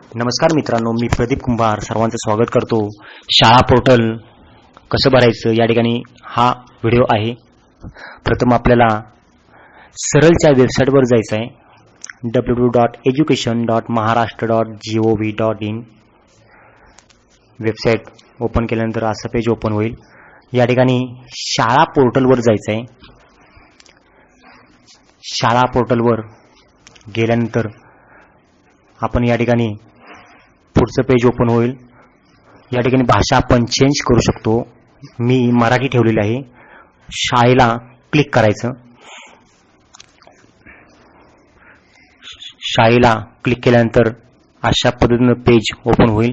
नमस्कार मित्रांनो मी प्रदीप कुंभार सर्वांचं स्वागत करतो. शाळा पोर्टल कसं भरायचं या ठिकाणी हा व्हिडिओ आहे. प्रथम आपल्याला सरळच्या वेबसाईटवर जायचं आहे. W W dot education dot Maharashtra dot G O V dot in website open केल्यानंतर असं पेज ओपन होईल. या ठिकाणी शाळा पोर्टलवर जायचं आहे. शाळा पोर्टलवर गेल्यानंतर आपण या ठिकाणी पुढचं पेज ओपन होईल. या ठिकाणी भाषा आपण चेंज करू शकतो. मी मराठी ठेवलेली आहे. शाळेला क्लिक करायचं. शाळेला क्लिक केल्यानंतर अशा पद्धतीनं पेज ओपन होईल.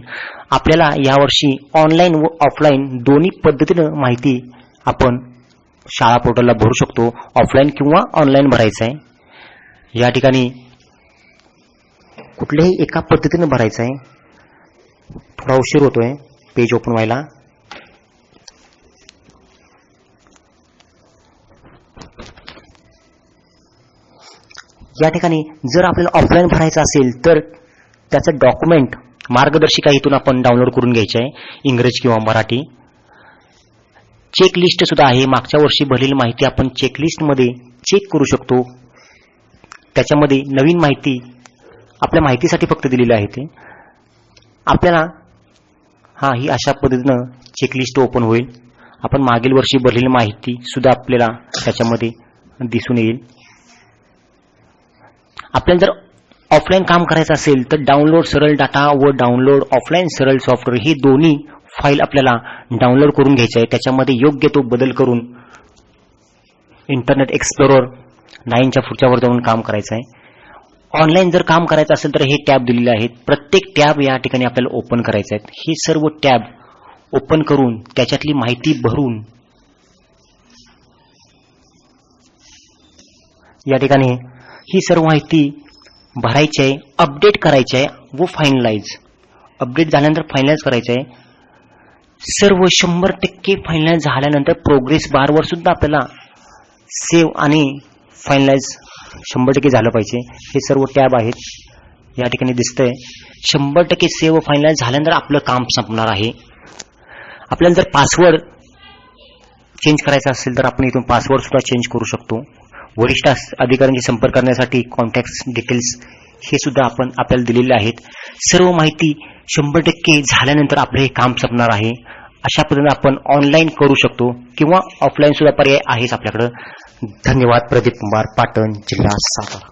आपल्याला यावर्षी ऑनलाईन व ऑफलाईन दोन्ही पद्धतीनं माहिती आपण शाळा पोर्टलला भरू शकतो. ऑफलाईन किंवा ऑनलाईन भरायचं आहे. या ठिकाणी कुठल्याही एका पद्धतीनं भरायचं आहे. थोडा उशीर होतोय. पेज ओपन व्हायला. या ठिकाणी जर आपल्याला ऑफलाईन भरायचं असेल तर त्याचं डॉक्युमेंट मार्गदर्शिका इथून आपण डाउनलोड करून घ्यायचं आहे इंग्रजी किंवा मराठी. चेकलिस्ट सुद्धा आहे. मागच्या वर्षी भरलेली माहिती आपण चेकलिस्टमध्ये चेक करू शकतो. त्याच्यामध्ये नवीन माहिती आपल्या माहितीसाठी फक्त दिलेली आहे ते. आपल्याला हा ही अशा पद्धतीनं चेकलिस्ट ओपन होईल. आपण मागील वर्षी भरलेली माहिती सुद्धा आपल्याला त्याच्यामध्ये दिसून येईल. आपल्याला जर ऑफलाईन काम करायचं असेल तर डाउनलोड सरळ डाटा व डाउनलोड ऑफलाईन सरळ सॉफ्टवेअर ही दोन्ही फाईल आपल्याला डाउनलोड करून घ्यायची आहे. त्याच्यामध्ये योग्य तो बदल करून इंटरनेट एक्सप्लोरर नाईनच्या पुढच्यावर जाऊन काम करायचं आहे. ऑनलाईन जर काम करायचं असेल तर हे टॅब दिलेले आहेत. प्रत्येक टॅब या ठिकाणी आपल्याला ओपन करायचे आहेत. हे सर्व टॅब ओपन करून त्याच्यातली माहिती भरून या ठिकाणी ही सर्व माहिती भरायची आहे अपडेट करायची आहे व फायनलाइज अपडेट झाल्यानंतर फायनलाइज करायचं आहे. सर्व शंभर टक्के फायनलाइज झाल्यानंतर प्रोग्रेस बारवर सुद्धा आपल्याला सेव्ह आणि फायनलाइज शंभर टक्के झालं पाहिजे. हे सर्व टॅब आहेत. या ठिकाणी दिसतंय. शंभर टक्के सेव्ह फायनलाइज झाल्यानंतर आपलं काम संपणार आहे. आपल्याला जर पासवर्ड चेंज करायचा असेल तर आपण इथून पासवर्ड सुद्धा चेंज करू शकतो. वरिष्ठ अधिकाऱ्यांशी संपर्क करण्यासाठी कॉन्टॅक्ट डिटेल्स हे सुद्धा आपण आपल्याला दिलेले आहेत. सर्व माहिती शंभर टक्के झाल्यानंतर आपलं हे काम संपणार आहे. अशा पद्धतीने आपण ऑनलाईन करू शकतो किंवा ऑफलाईन सुद्धा पर्याय आहेच आपल्याकडं. धन्यवाद प्रदीप कुमार पाटण जिल्हा सातारा.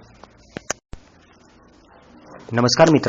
नमस्कार मित्रांनो.